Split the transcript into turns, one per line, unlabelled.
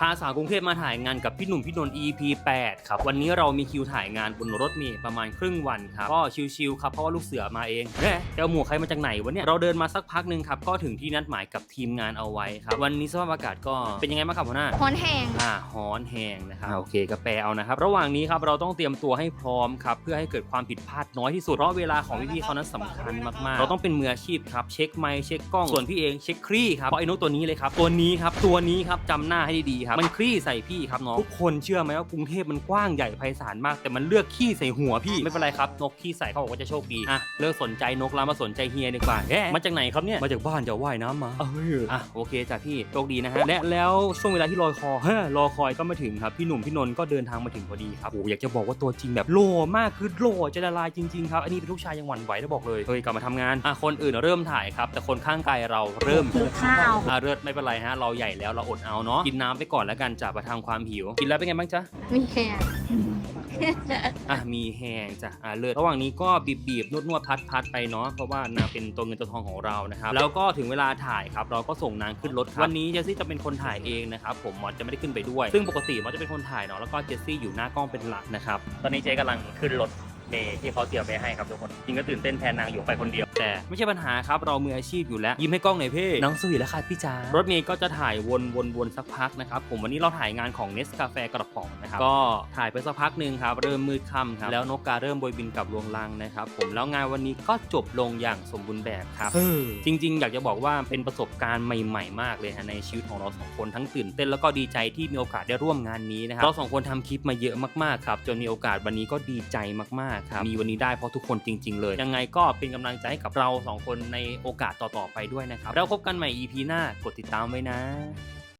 พาสาวกรุงเทพมาถ่ายงานกับพี่หนุ่มพี่นนท์ EP 8 ครับ วันนี้เรามีคิวถ่ายงานบนรถเมล์ประมาณครึ่งวันครับ ก็ชิลๆครับ เพราะว่าลูกเสือมาเองเอ๊ะแต่เอาหมวกใครมาจากไหนวะเนี่ย เราเดินมาสักพักหนึ่งครับ ก็ถึงที่นัดหมายกับทีมงานเอาไว้ครับ วันนี้สภาพอากาศก็เป็นยังไงบ้างครับหัวหน้า
ฮอนแหง
อ่าฮ้อนแหงนะครับอ่าโอเคก็แปลเอานะครับ ระหว่างนี้ครับเราต้องเตรียมตัวให้พร้อมครับเพื่อให้เกิดความผิดพลาดน้อยที่สุดเพราะเวลาของพี่ๆเขานั้นสำคัญมากๆ เราต้องเป็นมืออาชีพครับเช็คไมค์เช็คกล้องส่วนพี่เองเช็คคลี่ครับเพราะไอ้นกตัวนี้เลยครับตัวนี้ครับตัวนี้ครับจำหน้าให้ดีๆครับมันคลี่ใส่พี่ครับน้องทุกคนเชื่อไหมว่ากรุงเทพมันกว้างใหญ่ไพศาลมาก แต่มันเลือกขี้ใส่หัวพี่ไม่เป็นไรครับนกขี้ใส่เขาบอกว่าจะโชคดีอะเลิกสนใจนกแล้วมาสนใจเฮียดีกว่าแหมมาจากไหนครับเนี่ยมาจากบ้านจะว่ายน้ำมาเอออะโอเคจ้ะพี่โชคดีนะฮะและแล้วช่วงเวลาที่รอคอยเฮ้อรอคอยก็มาถึงครับพี่หนุ่มพี่นนท์ก็เดินทางมาถึงพอดีครับโอ้อยากจะบอกว่าตัวจริงแบบโลมากคือโลจะละลายจริงๆครับอันนี้เป็นลูกชายยังหวั่นไหวแล้วบอกเลยเฮ้ยกลับมาทำงานอะคนอื่นเริ่มถ่ายครับแต่คนข้างกายเราเริ่ม
หิวข้าว
อะเลิศไม่เป็นไรฮะเราใหญ่แล้วเราอดเอาเนาะกินน้ำไปก่อนแล้วกันจะประทังความหิว กินแล้วเป็นไงบ้างจ๊ะ
มีแหง
อะมีแห้งจ้ะอะเลิศระหว่างนี้ก็บีบบีบนวดนวดพัดพัดไปเนาะเพราะว่านางเป็นตัวเงินตัวทองของเรานะครับแล้วก็ถึงเวลาถ่ายครับ เราก็ส่งนางขึ้นรถครับวันนี้เจสซี่จะเป็นคนถ่ายเองนะครับผมมอสจะไม่ได้ขึ้นไปด้วย ซึ่งปกติมอสจะเป็นคนถ่ายเนาะแล้วก็เจสซี่อยู่หน้ากล้องเป็นหลักนะครับตอนนี้เจ๊กำลังขึ้นรถ เมย์ที่เขาเตรียมไปให้ครับทุกคนจริงก็ตื่นเต้นแทนนางอยู่ไปคนเดียว แต่ไม่ใช่ปัญหาครับเรามืออาชีพอยู่แล้ว ยิ้มให้กล้องหน่อยเพ่น้องสวีแล้วค่ะพี่จ๋ารถเมย์ก็จะถ่ายวนวนวนสักพักนะครับผมวันนี้เราถ่ายงานของเนสกาแฟกระป๋องนะครับก็ถ่ายไปสักพักหนึ่งครับเริ่มมืดค่ำครับแล้วนกกาเริ่มโบยบินกลับลวงลังนะครับผมแล้วงานวันนี้ก็จบลงอย่างสมบูรณ์แบบครับจริง ๆ อยากจะบอกว่าเป็นประสบการณ์ใหม่ ๆ มากเลยฮะในชีวิตของเราสองคนทั้งตื่นเต้นแล้วก็ดีใจที่มีโอกาสได้ร่วมงานนี้นะครับเราสองคนทำคลิปมาเยอะมากๆครับจนมีโอกาสวันนี้ก็ดีใจมากๆครับ มีวันนี้ได้เพราะทุกคนจริง ๆ เลย ยังไงก็เป็นกำลังใจให้กับเราสองคนในโอกาสต่อๆไปด้วยนะครับ แล้วพบกันใหม่ EP หน้ากดติดตามไว้นะ